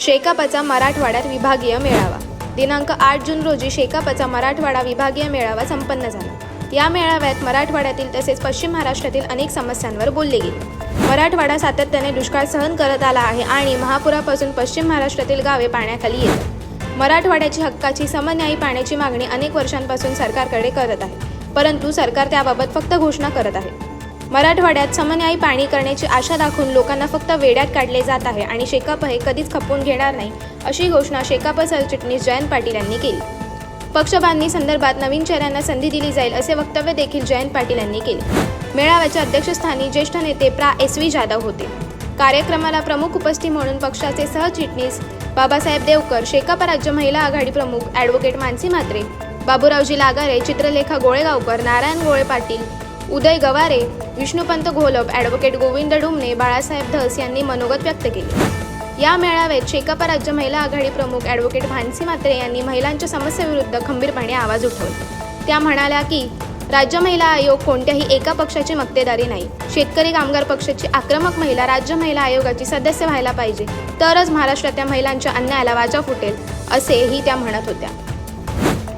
शेकापचा मराठवाड्यात विभागीय मेळावा. दिनांक आठ जून रोजी शेकापचा मराठवाडा विभागीय मेळावा संपन्न झाला. या मेळाव्यात मराठवाड्यातील तसेच पश्चिम महाराष्ट्रातील अनेक समस्यांवर बोलले गेले. मराठवाडा सातत्याने दुष्काळ सहन करत आला आहे आणि महापुरापासून पश्चिम महाराष्ट्रातील गावे पाण्याखाली येतात. मराठवाड्याची हक्काची समन्यायी पाण्याची मागणी अनेक वर्षांपासून सरकारकडे करत आहे. परंतु सरकार त्याबाबत फक्त घोषणा करत आहे. मराठवाड्यात समन्यायी पाणी करण्याची आशा दाखवून लोकांना फक्त वेड्यात काढले जात आहे आणि शेकाप हे कधीच खपवून घेणार नाही अशी घोषणा शेकाप सरचिटणीस जयंत पाटील यांनी केली. पक्षबांधणी संदर्भात नवीन चेहऱ्यांना संधी दिली जाईल असे वक्तव्य देखील जयंत पाटील यांनी केले. मेळाव्याच्या अध्यक्षस्थानी ज्येष्ठ नेते प्रा. एस. व्ही. जाधव होते. कार्यक्रमाला प्रमुख उपस्थित म्हणून पक्षाचे सहचिटणीस बाबासाहेब देवकर शेकाप राज्य महिला आघाडी प्रमुख ॲडव्होकेट मानसी म्हात्रे बाबूरावजी लागारे चित्रलेखा गोळेगावकर नारायण गोळे पाटील उदय गवारे विष्णुपंत घोलप ॲडव्होकेट गोविंद डुमने बाळासाहेब धस यांनी मनोगत व्यक्त केले. या मेळाव्यात शेकापा राज्य महिला आघाडी प्रमुख ॲडव्होकेट भानसी म्हात्रे यांनी महिलांच्या समस्येविरुद्ध खंबीरपणे आवाज उठवला. त्या म्हणाल्या की राज्य महिला आयोग कोणत्याही एका पक्षाची मक्तेदारी नाही. शेतकरी कामगार पक्षाची आक्रमक महिला राज्य महिला आयोगाची सदस्य व्हायला पाहिजे. तरच महाराष्ट्रातल्या महिलांच्या अन्यायाला वाचा फुटेल असेही त्या म्हणत होत्या.